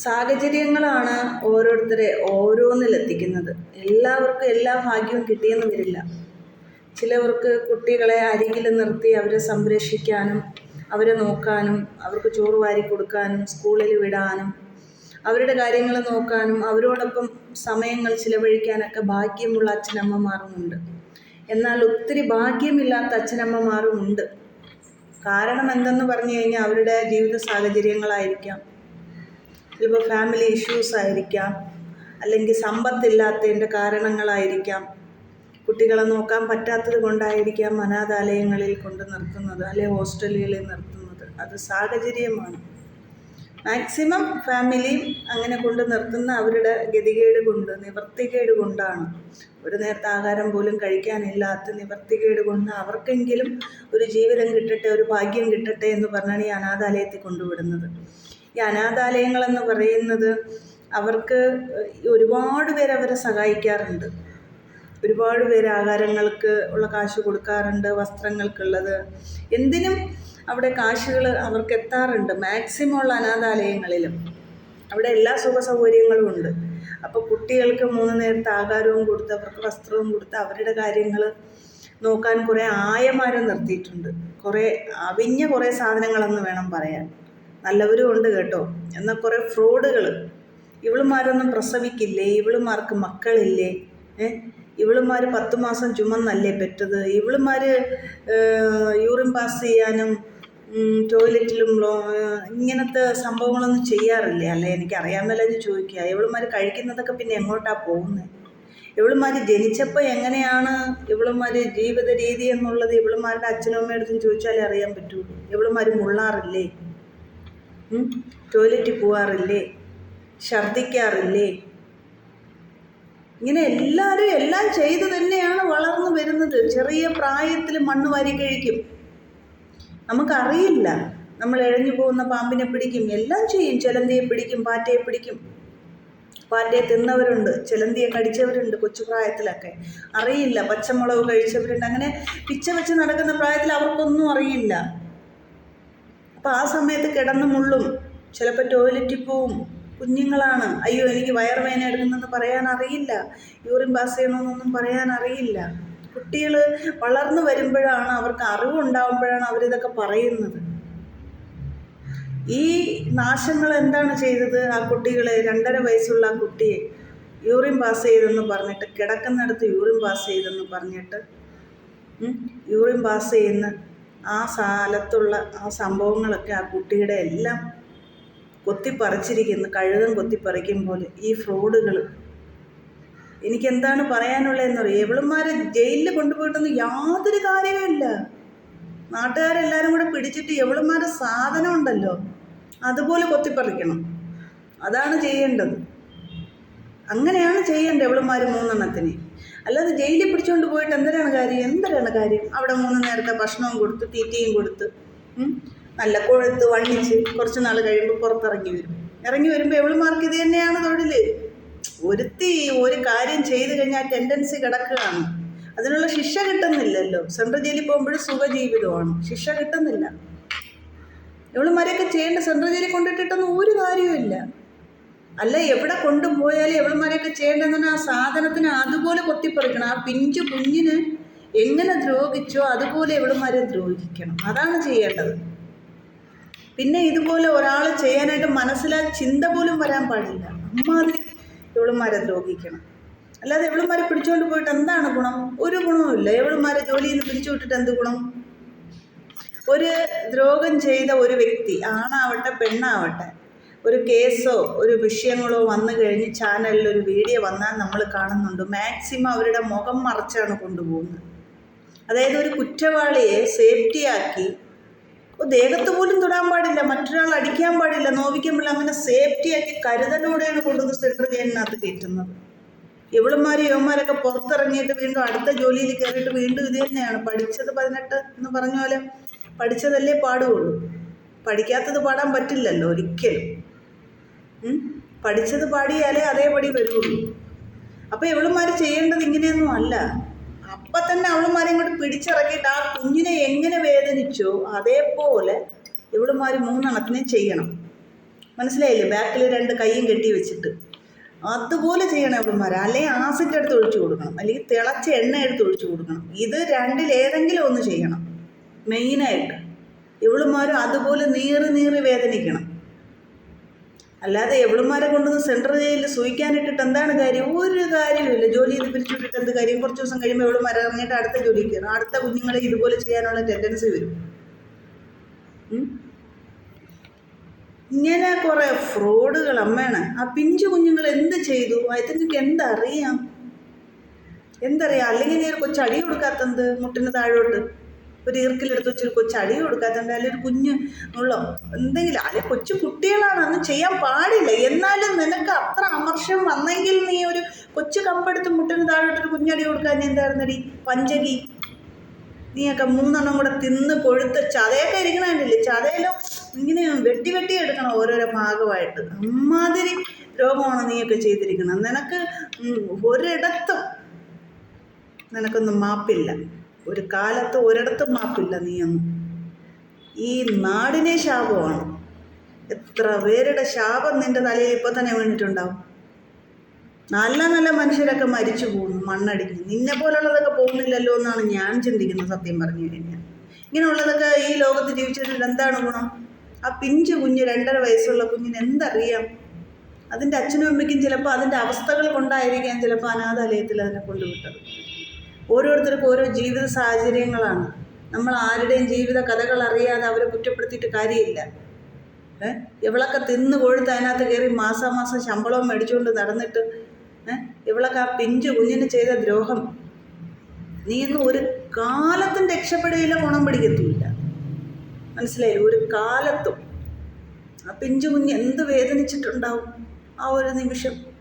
സാഹചര്യങ്ങളാണ് ഓരോരുത്തരെ ഓരോന്നിലെത്തിക്കുന്നത്. എല്ലാവർക്കും എല്ലാ ഭാഗ്യവും കിട്ടിയെന്ന് വരില്ല. ചിലവർക്ക് കുട്ടികളെ അരികിൽ നിർത്തി അവരെ സംരക്ഷിക്കാനും അവരെ നോക്കാനും അവർക്ക് ചോറ് വാരി കൊടുക്കാനും സ്കൂളിൽ വിടാനും അവരുടെ കാര്യങ്ങൾ നോക്കാനും അവരോടൊപ്പം സമയങ്ങൾ ചിലവഴിക്കാനൊക്കെ ഭാഗ്യമുള്ള അച്ഛനമ്മമാരുമുണ്ട്. എന്നാൽ ഒത്തിരി ഭാഗ്യമില്ലാത്ത അച്ഛനമ്മമാരും ഉണ്ട് കാരണം എന്തെന്ന് പറഞ്ഞു കഴിഞ്ഞാൽ അവരുടെ ജീവിത സാഹചര്യങ്ങളായിരിക്കാം. ചിലപ്പോൾ ഫാമിലി ഇഷ്യൂസ് ആയിരിക്കാം. അല്ലെങ്കിൽ സമ്പത്തില്ലാത്തതിന്റെ കാരണങ്ങളായിരിക്കാം. കുട്ടികളെ നോക്കാൻ പറ്റാത്തത് കൊണ്ടായിരിക്കാം അനാഥാലയങ്ങളിൽ കൊണ്ട് നിർത്തുന്നത് അല്ലെ ഹോസ്റ്റലുകളിൽ നിർത്തുന്നത്. അത് സാഹചര്യമാണ്. മാക്സിമം ഫാമിലിയും അങ്ങനെ കൊണ്ട് നിർത്തുന്ന അവരുടെ ഗതികേട് കൊണ്ട് നിവർത്തികേട് കൊണ്ടാണ്. ഒരു നേരത്തെ ആഹാരം പോലും കഴിക്കാനില്ലാത്ത നിവർത്തികേട് കൊണ്ട് അവർക്കെങ്കിലും ഒരു ജീവിതം കിട്ടട്ടെ ഒരു ഭാഗ്യം കിട്ടട്ടെ എന്ന് പറഞ്ഞാണ് ഈ അനാഥാലയത്തിൽ കൊണ്ടുവിടുന്നത്. ഈ അനാഥാലയങ്ങളെന്ന് പറയുന്നത് അവർക്ക് ഒരുപാട് പേര് അവരെ സഹായിക്കാറുണ്ട്. ഒരുപാട് പേര് ആഹാരങ്ങൾക്ക് ഉള്ള കാശ് കൊടുക്കാറുണ്ട് വസ്ത്രങ്ങൾക്കുള്ളത്. എന്തിനും അവിടെ കാശുകൾ അവർക്ക് എത്താറുണ്ട് മാക്സിമം ഉള്ള അനാഥാലയങ്ങളിലും. അവിടെ എല്ലാ സുഖ സൗകര്യങ്ങളും ഉണ്ട്. അപ്പോൾ കുട്ടികൾക്ക് മൂന്ന് നേരത്തെ ആഹാരവും കൊടുത്ത് അവർക്ക് വസ്ത്രവും കൊടുത്ത് അവരുടെ കാര്യങ്ങൾ നോക്കാൻ കുറേ ആയമാരെ നിർത്തിയിട്ടുണ്ട്. കുറേ അവിഞ്ഞ കുറേ സാധനങ്ങളെന്ന് വേണം പറയാൻ. നല്ലവരും ഉണ്ട് കേട്ടോ. എന്നാൽ കുറേ ഫ്രോഡുകൾ ഇവളുമാരൊന്നും പ്രസവിക്കില്ലേ? ഇവളുമാർക്ക് മക്കളില്ലേ? ഏ? ഇവളുമാർ പത്ത് മാസം ചുമന്നല്ലേ പെറ്റത്? ഇവളുമാർ യൂറിൻ പാസ് ചെയ്യാനും ടോയ്ലറ്റിലും ഇങ്ങനത്തെ സംഭവങ്ങളൊന്നും ചെയ്യാറില്ലേ? അല്ലേ? എനിക്ക് അറിയാൻ മേലെന്ന് ചോദിക്കുക. ഇവളുമാർ കഴിക്കുന്നതൊക്കെ പിന്നെ എങ്ങോട്ടാണ് പോകുന്നത് ഇവളുമാർ ജനിച്ചപ്പോൾ എങ്ങനെയാണ് ഇവളുമാർ ജീവിത രീതി എന്നുള്ളത് ഇവളുമാരുടെ അച്ഛനും അമ്മയടുത്തും ചോദിച്ചാലേ അറിയാൻ പറ്റുള്ളൂ ഇവളുമാർ മുള്ളാറില്ലേ? ടോയ്ലറ്റിൽ പോവാറില്ലേ? ഛർദ്ദിക്കാറില്ലേ? ഇങ്ങനെ എല്ലാവരും എല്ലാം ചെയ്തു തന്നെയാണ് വളർന്നു വരുന്നത്. ചെറിയ പ്രായത്തിൽ മണ്ണ് വാരി കഴിക്കും. നമുക്കറിയില്ല. നമ്മൾ എഴഞ്ഞു പോകുന്ന പാമ്പിനെ പിടിക്കും. എല്ലാം ചെയ്യും. ചിലന്തിയെ പിടിക്കും പാറ്റയെ പിടിക്കും. പാറ്റയെ തിന്നവരുണ്ട്. ചിലന്തിയെ കടിച്ചവരുണ്ട് കൊച്ചു കൊച്ചുപ്രായത്തിലൊക്കെ അറിയില്ല. പച്ചമുളക് കഴിച്ചവരുണ്ട്. അങ്ങനെ പിച്ച വെച്ച് നടക്കുന്ന പ്രായത്തിൽ അവർക്കൊന്നും അറിയില്ല. അപ്പോൾ ആ സമയത്ത് കിടന്ന് മുള്ളും. ചിലപ്പോൾ ടോയ്ലറ്റിൽ പോവും. കുഞ്ഞുങ്ങളാണ്. അയ്യോ എനിക്ക് വയറുവേദന എടുക്കുന്നെന്ന് പറയാൻ അറിയില്ല. യൂറിൻ പാസ് ചെയ്യണമെന്നൊന്നും പറയാൻ അറിയില്ല. കുട്ടികൾ വളർന്നു വരുമ്പോഴാണ് അവർക്ക് അറിവുണ്ടാകുമ്പോഴാണ് അവരിതൊക്കെ പറയുന്നത്. ഈ നാശങ്ങൾ എന്താണ് ചെയ്തത് ആ കുട്ടികളെ? രണ്ടര വയസ്സുള്ള ആ കുട്ടിയെ യൂറിൻ പാസ് ചെയ്തെന്ന് പറഞ്ഞിട്ട് കിടക്കുന്നിടത്ത് യൂറിൻ പാസ് ചെയ്തെന്ന് പറഞ്ഞിട്ട് യൂറിൻ പാസ് ചെയ്യുന്ന ആ സ്ഥലത്തുള്ള ആ സംഭവങ്ങളൊക്കെ ആ കുട്ടിയുടെ എല്ലാം കൊത്തിപ്പറിച്ചിരിക്കുന്നു കഴുകൻ കൊത്തിപ്പറിക്കും പോലെ ഈ ഫ്രോഡുകൾ എനിക്കെന്താണ് പറയാനുള്ളതെന്നറിയോ എവളുമാരെ ജയിലിൽ കൊണ്ടുപോയിട്ടൊന്നും യാതൊരു കാര്യമില്ല നാട്ടുകാരെല്ലാവരും കൂടെ പിടിച്ചിട്ട് എവളുമാരെ സാധനം ഉണ്ടല്ലോ അതുപോലെ കൊത്തിപ്പറിക്കണം. അതാണ് ചെയ്യേണ്ടത്. അങ്ങനെയാണ് ചെയ്യേണ്ടത് എവളുമാർ മൂന്നെണ്ണത്തിന്. അല്ലാതെ ജയിലിൽ പിടിച്ചുകൊണ്ട് പോയിട്ട് എന്തരാണ് കാര്യം? എന്തരാണ് കാര്യം? അവിടെ മൂന്ന് നേരത്തെ ഭക്ഷണവും കൊടുത്ത് തീറ്റയും കൊടുത്ത് നല്ല കൊഴുത്ത് വണ്ണിച്ച് കുറച്ച് നാൾ കഴിയുമ്പോൾ പുറത്തിറങ്ങി വരും. ഇറങ്ങി വരുമ്പോൾ എവളുമാർക്ക് ഇത് തന്നെയാണ് തൊഴിൽ ഒരുത്തി ഒരു കാര്യം ചെയ്തു കഴിഞ്ഞാൽ ടെൻഡൻസി കിടക്കുകയാണ്. അതിനുള്ള ശിക്ഷ കിട്ടുന്നില്ലല്ലോ. സെൻട്രൽ ജയിലിൽ പോകുമ്പോഴും സുഖജീവിതമാണ്. ശിക്ഷ കിട്ടുന്നില്ല. എവളുമാരെയൊക്കെ ചെയ്യേണ്ട സെൻട്രൽ ജയിലിൽ കൊണ്ടിട്ടിട്ടൊന്നും ഒരു കാര്യവുമില്ല. അല്ല എവിടെ കൊണ്ടുപോയാലും എവളുമാരെയൊക്കെ ചെയ്യേണ്ടതെന്ന് ആ സാധനത്തിന് അതുപോലെ കൊത്തിപ്പറിക്കണം. ആ പിഞ്ചു കുഞ്ഞിന് എങ്ങനെ ദ്രോഹിച്ചോ അതുപോലെ എവളുമാരെ ദ്രോഹിക്കണം. അതാണ് ചെയ്യേണ്ടത്. പിന്നെ ഇതുപോലെ ഒരാൾ ചെയ്യാനായിട്ട് മനസ്സിലാ ചിന്ത പോലും വരാൻ പാടില്ല. അമ്മാതിരി എവളുമാരെ ദ്രോഹിക്കണം. അല്ലാതെ എവളുമാരെ പിടിച്ചുകൊണ്ട് പോയിട്ട് എന്താണ് ഗുണം? ഒരു ഗുണവുമില്ല എവളുമാരെ ജോലിയിൽ നിന്ന് പിടിച്ചു വിട്ടിട്ട് എന്ത് ഗുണം? ഒരു ദ്രോഹം ചെയ്ത ഒരു വ്യക്തി ആണാവട്ടെ പെണ്ണാവട്ടെ ഒരു കേസോ ഒരു വിഷയങ്ങളോ വന്നു കഴിഞ്ഞ് ചാനലിൽ ഒരു വീഡിയോ വന്നാൽ നമ്മൾ കാണുന്നുണ്ട്. മാക്സിമം അവരുടെ മുഖം മറച്ചാണ് കൊണ്ടുപോകുന്നത്. അതായത് ഒരു കുറ്റവാളിയെ സേഫ്റ്റിയാക്കി ദേഹത്ത് പോലും തൊടാൻ പാടില്ല മറ്റൊരാൾ അടിക്കാൻ പാടില്ല നോവിക്കാൻ പാടില്ല അങ്ങനെ സേഫ്റ്റിയാക്കി കരുതലോടെയാണ് കൊണ്ടുവന്ന് സെൻട്രൽ ജയിലിനകത്ത് കയറ്റുന്നത്. ഇവളുമാരും യുവന്മാരൊക്കെ പുറത്തിറങ്ങിയിട്ട് വീണ്ടും അടുത്ത ജോലിയിൽ കയറിയിട്ട് വീണ്ടും ഇത് തന്നെയാണ്. പഠിച്ചത് പതിനെട്ട് എന്ന് പറഞ്ഞ പോലെ പഠിച്ചതല്ലേ പാടുകയുള്ളൂ പഠിക്കാത്തത് പാടാൻ പറ്റില്ലല്ലോ ഒരിക്കലും. പഠിച്ചത് പാടിയാലേ അതേപടി വരുള്ളൂ അപ്പോൾ ഇവളുമാർ ചെയ്യേണ്ടത് ഇങ്ങനെയൊന്നും അല്ല. അപ്പം തന്നെ അവളുമാരെ ഇങ്ങോട്ട് പിടിച്ചിറക്കിയിട്ട് ആ കുഞ്ഞിനെ എങ്ങനെ വേദനിച്ചോ അതേപോലെ ഇവളുമാർ മൂന്നെണ്ണത്തിനെ ചെയ്യണം. മനസ്സിലായില്ലേ? ബാക്കിൽ രണ്ട് കൈയും കെട്ടി വെച്ചിട്ട്. അതുപോലെ ചെയ്യണം അവളുമാർ അല്ലെങ്കിൽ ആസിഡ് എടുത്ത് ഒഴിച്ചു കൊടുക്കണം. അല്ലെങ്കിൽ തിളച്ച എണ്ണ എടുത്ത് ഒഴിച്ചു കൊടുക്കണം. ഇത് രണ്ടിലേതെങ്കിലും ഒന്ന് ചെയ്യണം. മെയിനായിട്ട്. ഇവളുമാരും അതുപോലെ നീറി നീറി വേദനിക്കണം. അല്ലാതെ എവളുമാരെ കൊണ്ടുവന്ന് സെൻട്രൽ ജയിലിൽ സൂയിക്കാനിട്ടിട്ട് എന്താണ് കാര്യം? ഒരു കാര്യമില്ല ജോലി ചെയ്ത് പിരിച്ചുവിട്ടിട്ട് എന്ത് കാര്യം? കുറച്ച് ദിവസം കഴിയുമ്പോൾ എവളുമാരെ ഇറങ്ങിയിട്ട് അടുത്ത ജോലിക്ക് കയറും. അടുത്ത കുഞ്ഞുങ്ങളെ ഇതുപോലെ ചെയ്യാനുള്ള ടെൻഡൻസി വരും? ഇങ്ങനെ കുറേ ഫ്രോഡുകൾ അമ്മയാണ് ആ പിഞ്ചു കുഞ്ഞുങ്ങൾ എന്ത് ചെയ്തു? അതിനൊക്കെ എന്തറിയാം? എന്തറിയാം? അല്ലെങ്കിൽ ഒരു കൊച്ചടി കൊടുക്കാത്തത് മുട്ടിന് താഴോട്ട്? ഒരു ഈർക്കിലെടുത്ത് വെച്ചൊരു കൊച്ചടി കൊടുക്കാത്തതുകൊണ്ട് അല്ലെങ്കിൽ ഒരു കുഞ്ഞ് ഉള്ളോ? എന്തെങ്കിലും അല്ലെങ്കിൽ കൊച്ചു കുട്ടികളാണ് അന്ന് ചെയ്യാൻ പാടില്ല. എന്നാലും നിനക്ക് അത്ര അമർഷം വന്നെങ്കിൽ നീ ഒരു കൊച്ചു കമ്പെടുത്ത് മുട്ടിന് താഴോട്ടൊരു കുഞ്ഞടി കൊടുക്കാൻ എന്തായിരുന്നടി? പഞ്ചകി. നീയൊക്കെ മൂന്നെണ്ണം കൂടെ തിന്ന് കൊഴുത്ത് ചതയൊക്കെ ഇരിക്കണല്ലേ ചതയിലോ? ഇങ്ങനെ വെട്ടി വെട്ടി എടുക്കണം ഓരോരോ ഭാഗമായിട്ട്. അമ്മാതിരി രോഗമാണ് നീയൊക്കെ ചെയ്തിരിക്കുന്നത്. നിനക്ക് ഒരിടത്തും നിനക്കൊന്നും മാപ്പില്ല. ഒരു കാലത്ത് ഒരിടത്തും മാപ്പില്ല നീയൊന്നും. ഈ നാടിനെ ശാപമാണ്. എത്ര പേരുടെ ശാപം നിന്റെ തലയിൽ ഇപ്പൊ തന്നെ വീണിട്ടുണ്ടാവും. നല്ല നല്ല മനുഷ്യരൊക്കെ മരിച്ചു പോകുന്നു മണ്ണടിഞ്ഞ്. നിന്നെ പോലുള്ളതൊക്കെ പോകുന്നില്ലല്ലോ എന്നാണ് ഞാൻ ചിന്തിക്കുന്നത് സത്യം പറഞ്ഞു കഴിഞ്ഞാൽ. ഇങ്ങനെയുള്ളതൊക്കെ ഈ ലോകത്ത് ജീവിച്ചിട്ട് എന്താണ് ഗുണം? ആ പിഞ്ച് കുഞ്ഞ് രണ്ടര വയസ്സുള്ള കുഞ്ഞിന് എന്തറിയാം? അതിന്റെ അച്ഛനും അമ്മയ്ക്കും ചിലപ്പോൾ അതിന്റെ അവസ്ഥകൾ കൊണ്ടായിരിക്കാം ചിലപ്പോൾ അനാഥാലയത്തിൽ അതിനെ കൊണ്ടുവിട്ടത്. ഓരോരുത്തർക്കും ഓരോ ജീവിത സാഹചര്യങ്ങളാണ്. നമ്മൾ ആരുടെയും ജീവിത കഥകൾ അറിയാതെ അവരെ കുറ്റപ്പെടുത്തിയിട്ട് കാര്യമില്ല. ഏഹ് ഇവളൊക്കെ തിന്ന് കൊഴുത്ത് അതിനകത്ത് കയറി മാസാമാസം ശമ്പളവും മേടിച്ചുകൊണ്ട് നടന്നിട്ട് ഏഹ് ഇവളൊക്കെ ആ പിഞ്ചു കുഞ്ഞിന് ചെയ്ത ദ്രോഹം. നീ ഇന്ന് ഒരു കാലത്തും രക്ഷപ്പെടുകയില്ല ഗുണം പിടിക്കത്തുമില്ല. മനസ്സിലായി? ഒരു കാലത്തും. ആ പിഞ്ചു കുഞ്ഞ് എന്ത് വേദനിച്ചിട്ടുണ്ടാവും? ആ ഒരു നിമിഷം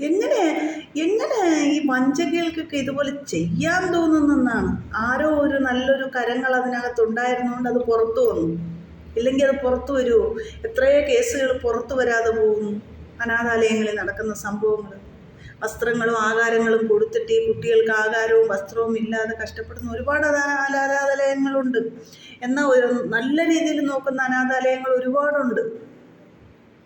എങ്ങനെ? എങ്ങനെ ഈ വഞ്ചകികൾക്കൊക്കെ ഇതുപോലെ ചെയ്യാൻ തോന്നുന്നെന്നാണ്? ആരോ ഒരു നല്ലൊരു കരങ്ങൾ അതിനകത്തുണ്ടായിരുന്നുകൊണ്ട് അത് പുറത്തു വന്നു. ഇല്ലെങ്കിൽ അത് പുറത്തു വരുമോ എത്രയോ കേസുകൾ പുറത്തു വരാതെ പോകുന്നു. അനാഥാലയങ്ങളിൽ നടക്കുന്ന സംഭവങ്ങൾ വസ്ത്രങ്ങളും ആകാരങ്ങളും കൊടുത്തിട്ട് ഈ കുട്ടികൾക്ക് ആകാരവും വസ്ത്രവും ഇല്ലാതെ കഷ്ടപ്പെടുന്ന ഒരുപാട് അനാ- അനാഥാലയങ്ങളുണ്ട്. എന്നാൽ ഒരു നല്ല രീതിയിൽ നോക്കുന്ന അനാഥാലയങ്ങൾ ഒരുപാടുണ്ട്.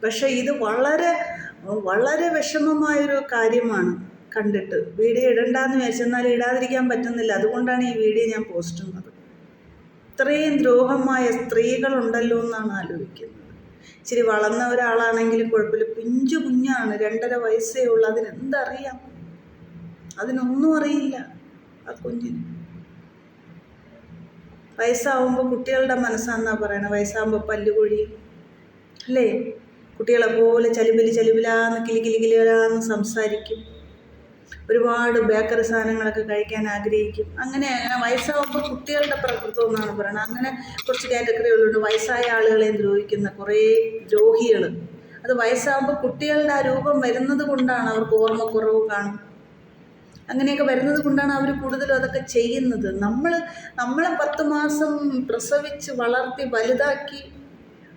പക്ഷേ ഇത് വളരെ വളരെ വിഷമമായൊരു കാര്യമാണ് കണ്ടിട്ട്. വീഡിയോ ഇടണ്ടെന്ന് വിചാരിച്ചെന്നാൽ ഇടാതിരിക്കാൻ പറ്റുന്നില്ല. അതുകൊണ്ടാണ് ഈ വീഡിയോ ഞാൻ പോസ്റ്റ് ചെയ്യുന്നത്. ഇത്രയും ദ്രോഹമായ സ്ത്രീകളുണ്ടല്ലോ എന്നാണ് ആലോചിക്കുന്നത്. ഇച്ചിരി വളർന്ന ഒരാളാണെങ്കിലും കുഴപ്പമില്ല. പിഞ്ചു കുഞ്ഞാണ്. രണ്ടര വയസ്സേ ഉള്ളൂ. അതിനെന്തറിയാം? അതിനൊന്നും അറിയില്ല ആ കുഞ്ഞിന്. വയസ്സാവുമ്പോൾ കുട്ടികളുടെ മനസ്സാന്നാ പറയണത് വയസ്സാകുമ്പോൾ പല്ലുകൊഴിയും അല്ലേ? കുട്ടികളെ പോലെ ചലിപിലി ചലിപിലാന്ന് കിലി കിലി കിലിലാന്ന് സംസാരിക്കും. ഒരുപാട് ബേക്കറി സാധനങ്ങളൊക്കെ കഴിക്കാൻ ആഗ്രഹിക്കും. അങ്ങനെ വയസ്സാകുമ്പോൾ കുട്ടികളുടെ പ്രകൃതം എന്നാണ് പറയുന്നത്. അങ്ങനെ കുറച്ച് കാറ്റഗറികളുണ്ട് വയസ്സായ ആളുകളെ ദ്രോഹിക്കുന്ന കുറേ ദ്രോഹികൾ അത് വയസ്സാകുമ്പോൾ കുട്ടികളുടെ ആ രൂപം വരുന്നത് കൊണ്ടാണ് അവർക്ക് ഓർമ്മക്കുറവ് കാണും. അങ്ങനെയൊക്കെ വരുന്നത് കൊണ്ടാണ് അവർ കൂടുതലും അതൊക്കെ ചെയ്യുന്നത്. നമ്മൾ നമ്മളെ പത്ത് മാസം പ്രസവിച്ച് വളർത്തി വലുതാക്കി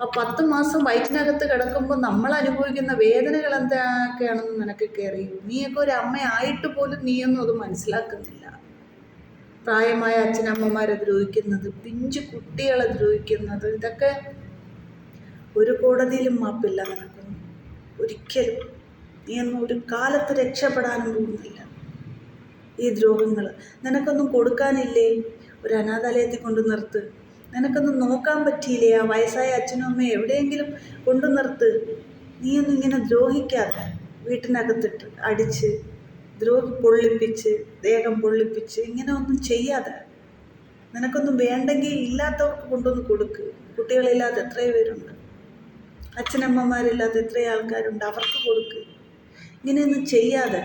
ആ പത്ത് മാസം വയറ്റിനകത്ത് കിടക്കുമ്പോൾ നമ്മൾ അനുഭവിക്കുന്ന വേദനകൾ എന്തൊക്കെയാണെന്ന് നിനക്ക് കയറി നീയൊക്കെ ഒരു അമ്മയായിട്ട് പോലും നീയൊന്നും അത് മനസ്സിലാക്കുന്നില്ല. പ്രായമായ അച്ഛനമ്മമാരെ ദ്രോഹിക്കുന്നത് പിഞ്ചു കുട്ടികളെ ദ്രോഹിക്കുന്നത് ഇതൊക്കെ ഒരു കോടതിയിലും മാപ്പില്ല നിനക്കൊന്നും ഒരിക്കലും നീയൊന്നും ഒരു കാലത്ത് രക്ഷപ്പെടാനും പോകുന്നില്ല. ഈ ദ്രോഹങ്ങൾ നിനക്കൊന്നും കൊടുക്കാനില്ലേ? ഒരു അനാഥാലയത്തിൽ കൊണ്ട് നിർത്ത്. നിനക്കൊന്നും നോക്കാൻ പറ്റിയില്ലേ? ആ വയസ്സായ അച്ഛനും അമ്മയും എവിടെയെങ്കിലും കൊണ്ടു നിർത്ത്. നീയൊന്നും ഇങ്ങനെ ദ്രോഹിക്കാതെ വീട്ടിനകത്തിട്ട് അടിച്ച് ദ്രോഹി പൊള്ളിപ്പിച്ച് ദേഹം പൊള്ളിപ്പിച്ച് ഇങ്ങനെ ഒന്നും ചെയ്യാതെ. നിനക്കൊന്നും വേണ്ടെങ്കിൽ ഇല്ലാത്തവർക്ക് കൊണ്ടുവന്ന് കൊടുക്ക്. കുട്ടികളില്ലാതെ എത്രയോ പേരുണ്ട്. അച്ഛനമ്മമാരില്ലാതെ എത്രയോ ആൾക്കാരുണ്ട്. അവർക്ക് കൊടുക്ക്. ഇങ്ങനെയൊന്നും ചെയ്യാതെ.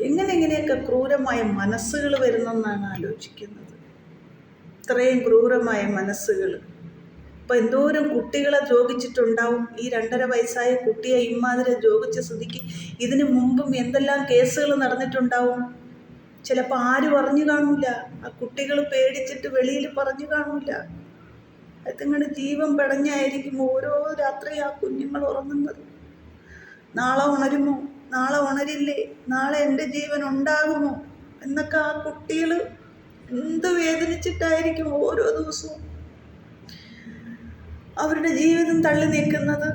എങ്ങനെ ഇങ്ങനെയൊക്കെ ക്രൂരമായ മനസ്സുകൾ വരുന്നെന്നാണ് ആലോചിക്കുന്നത്. ഇത്രയും ക്രൂരമായ മനസ്സുകൾ ഇപ്പം എന്തോരം കുട്ടികളെ ജോഗിച്ചിട്ടുണ്ടാവും ഈ രണ്ടര വയസ്സായ കുട്ടിയെ ഇമാതിരി ജോഗിച്ച സ്ഥിതിക്ക് ഇതിനു മുമ്പും എന്തെല്ലാം കേസുകൾ നടന്നിട്ടുണ്ടാവും? ചിലപ്പോൾ ആരും അറിഞ്ഞു കാണൂല. ആ കുട്ടികൾ പേടിച്ചിട്ട് വെളിയിൽ പറഞ്ഞു കാണൂല. അതിങ്ങനെ ജീവൻ പിടഞ്ഞായിരിക്കും ഓരോ രാത്രി ആ കുഞ്ഞുങ്ങൾ ഉറങ്ങുന്നത്. നാളെ ഉണരുമോ? നാളെ ഉണരില്ലേ? നാളെ എന്റെ ജീവൻ ഉണ്ടാകുമോ? എന്നൊക്കെ ആ കുട്ടികൾ എന്ത് വേദനിച്ചിട്ടായിരിക്കും ഓരോ ദിവസവും അവരുടെ ജീവിതം തള്ളി നീക്കുന്നത്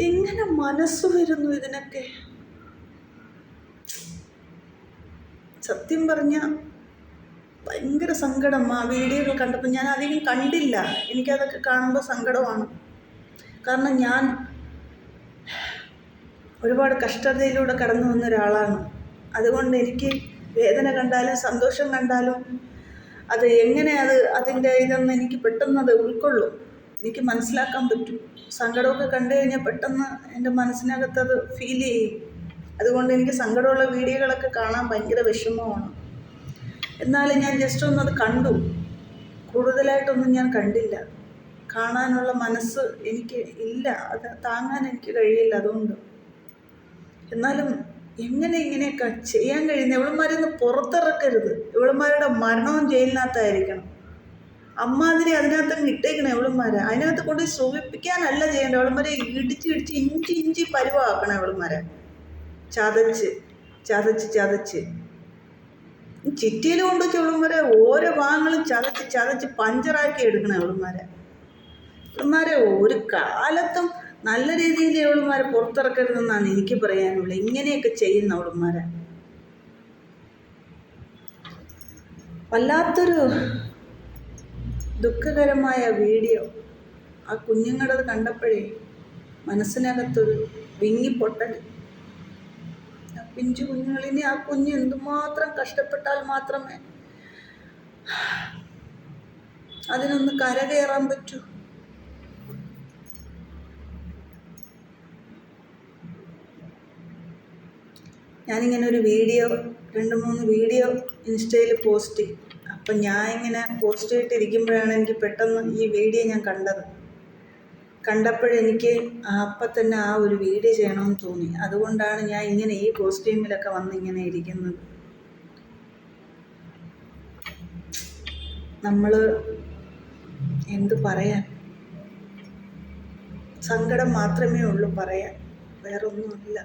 എങ്ങനെ മനസ്സ് വരുന്നു ഇതിനൊക്കെ? സത്യം പറഞ്ഞ ഭയങ്കര സങ്കടം. ആ വീഡിയോകൾ കണ്ടപ്പോൾ ഞാൻ അധികം കണ്ടില്ല. എനിക്കതൊക്കെ കാണുമ്പോൾ സങ്കടമാണ്. കാരണം ഞാൻ ഒരുപാട് കഷ്ടതയിലൂടെ കടന്നു വന്ന ഒരാളാണ്. അതുകൊണ്ട് എനിക്ക് വേദന കണ്ടാലും സന്തോഷം കണ്ടാലും അത് എങ്ങനെ അത് അതിന്റെ ഇതെന്ന് എനിക്ക് പെട്ടെന്ന് അത് ഉൾക്കൊള്ളും. എനിക്ക് മനസ്സിലാക്കാൻ പറ്റും. സങ്കടമൊക്കെ കണ്ടു കഴിഞ്ഞാൽ പെട്ടെന്ന് എന്റെ മനസ്സിനകത്ത് അത് ഫീൽ ചെയ്യും. അതുകൊണ്ട് എനിക്ക് സങ്കടമുള്ള വീഡിയോകളൊക്കെ കാണാൻ ഭയങ്കര വിഷമമാണ്. എന്നാലും ഞാൻ ജസ്റ്റ് ഒന്നത് കണ്ടു. കൂടുതലായിട്ടൊന്നും ഞാൻ കണ്ടില്ല. കാണാനുള്ള മനസ്സ് എനിക്ക് ഇല്ല. അത് താങ്ങാൻ എനിക്ക് കഴിയില്ല അതുകൊണ്ട്. എന്നാലും എങ്ങനെ ഇങ്ങനെയൊക്കെ ചെയ്യാൻ കഴിയുന്ന ഇവളുമാരൊന്ന് പുറത്തിറക്കരുത്. ഇവളുമാരുടെ മരണവും ജയിലിനകത്തായിരിക്കണം. അമ്മാതിരി അതിനകത്ത് ഇട്ടേക്കണം ഇവളുമാരെ. അതിനകത്ത് കൊണ്ട് സുഖിപ്പിക്കാനല്ല ചെയ്യേണ്ട ഇവളുമാരെ ഇടിച്ച് ഇടിച്ച് ഇഞ്ചി ഇഞ്ചി പരുവാക്കണം ഇവളുമാരെ. ചതച്ച് ചതച്ച് ചതച്ച്. ചിറ്റിയിൽ കൊണ്ട് ചെളുമാരെ ഓരോ ഭാഗങ്ങളും ചതച്ച് ചതച്ച് പഞ്ചറാക്കി എടുക്കണം ഇവളുമാരെ. ഇവളുമാരെ ഒരു കാലത്തും നല്ല രീതിയിൽ ഇവളുമാരെ പുറത്തിറക്കരുതെന്നാണ് എനിക്ക് പറയാനുള്ളത്. ഇങ്ങനെയൊക്കെ ചെയ്യുന്ന അവളുമാരെ. വല്ലാത്തൊരു ദുഃഖകരമായ വീഡിയോ. ആ കുഞ്ഞുങ്ങളത് കണ്ടപ്പോഴേ മനസ്സിനകത്തൊരു വിങ്ങിപ്പൊട്ടൽ പിഞ്ചു കുഞ്ഞുങ്ങളിനി ആ കുഞ്ഞ് എന്തുമാത്രം കഷ്ടപ്പെട്ടാൽ മാത്രമേ അതിനൊന്ന് കരകയറാൻ പറ്റൂ. ഞാനിങ്ങനെ ഒരു വീഡിയോ രണ്ട് മൂന്ന് വീഡിയോ ഇൻസ്റ്റയിൽ പോസ്റ്റ്. ചെയ്യും അപ്പം ഞാൻ ഇങ്ങനെ പോസ്റ്റ് ചെയ്തിട്ടിരിക്കുമ്പോഴാണ് എനിക്ക് പെട്ടെന്ന് ഈ വീഡിയോ ഞാൻ കണ്ടത്. കണ്ടപ്പോഴെനിക്ക് അപ്പം തന്നെ ആ ഒരു വീഡിയോ ചെയ്യണമെന്ന് തോന്നി. അതുകൊണ്ടാണ് ഞാൻ ഇങ്ങനെ ഈ കോസ്റ്റ്യൂമിലൊക്കെ വന്ന് ഇങ്ങനെ ഇരിക്കുന്നത്. നമ്മൾ എന്ത് പറയാൻ? സങ്കടം മാത്രമേ ഉള്ളൂ പറയാൻ. വേറൊന്നുമില്ല.